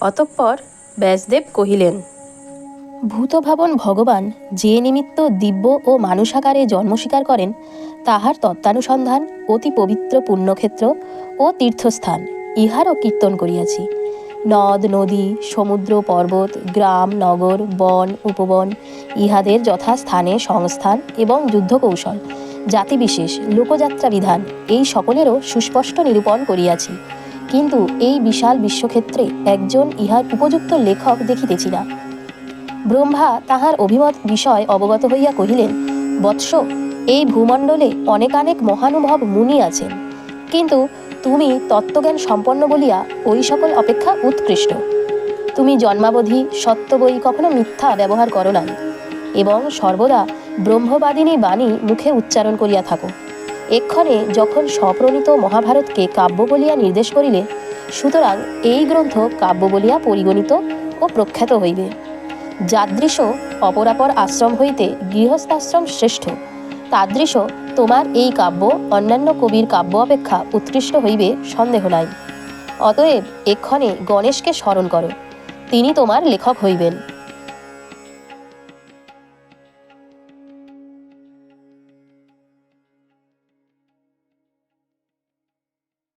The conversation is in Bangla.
অতঃপর ব্যাসদেব কহিলেন, ভূতভাবন ভগবান যে নিমিত্ত দিব্য ও মানুষাকারে জন্ম স্বীকার করেন, তাহার তত্ত্বানুসন্ধান অতি পবিত্র পুণ্যক্ষেত্র ও তীর্থস্থান ইহারও কীর্তন করিয়াছি। নদ, নদী, সমুদ্র, পর্বত, গ্রাম, নগর, বন, উপবন, ইহাদের যথাস্থানে সংস্থান এবং যুদ্ধকৌশল, জাতিবিশেষ লোকযাত্রা বিধান এই সকলেরও সুস্পষ্ট নিরূপণ করিয়াছি। কিন্তু এই বিশাল বিশ্বক্ষেত্রে একজন ইহার উপযুক্ত লেখক দেখিতেছি না। ব্রহ্মা তাহার অভিমত বিষয় অবগত হইয়া কহিলেন, বৎস, এই ভূমণ্ডলে অনেকানেক মহানুভব মুনি আছেন। কিন্তু তুমি তত্ত্বজ্ঞান সম্পন্ন বলিয়া ওই সকল অপেক্ষা উৎকৃষ্ট। তুমি জন্মাবধি সত্য বই কখনো মিথ্যা ব্যবহার করো নাই। এবং সর্বদা ব্রহ্মবাদিনী বাণী মুখে উচ্চারণ করিয়া থাকো। এক্ষণে যখন স্বপ্রণীত মহাভারতকে কাব্য বলিয়া নির্দেশ করিলে, সুতরাং এই গ্রন্থ কাব্য বলিয়া পরিগণিত ও প্রখ্যাত হইবে। যাদৃশ অপরাপর আশ্রম হইতে গৃহস্থাশ্রম শ্রেষ্ঠ। তাদৃশ তোমার এই কাব্য, অন্যান্য কবির কাব্য অপেক্ষা উৎকৃষ্ট হইবে সন্দেহ নাই। অতএব এক্ষণে গণেশকে স্মরণ করো। তিনি তোমার লেখক হইবেন।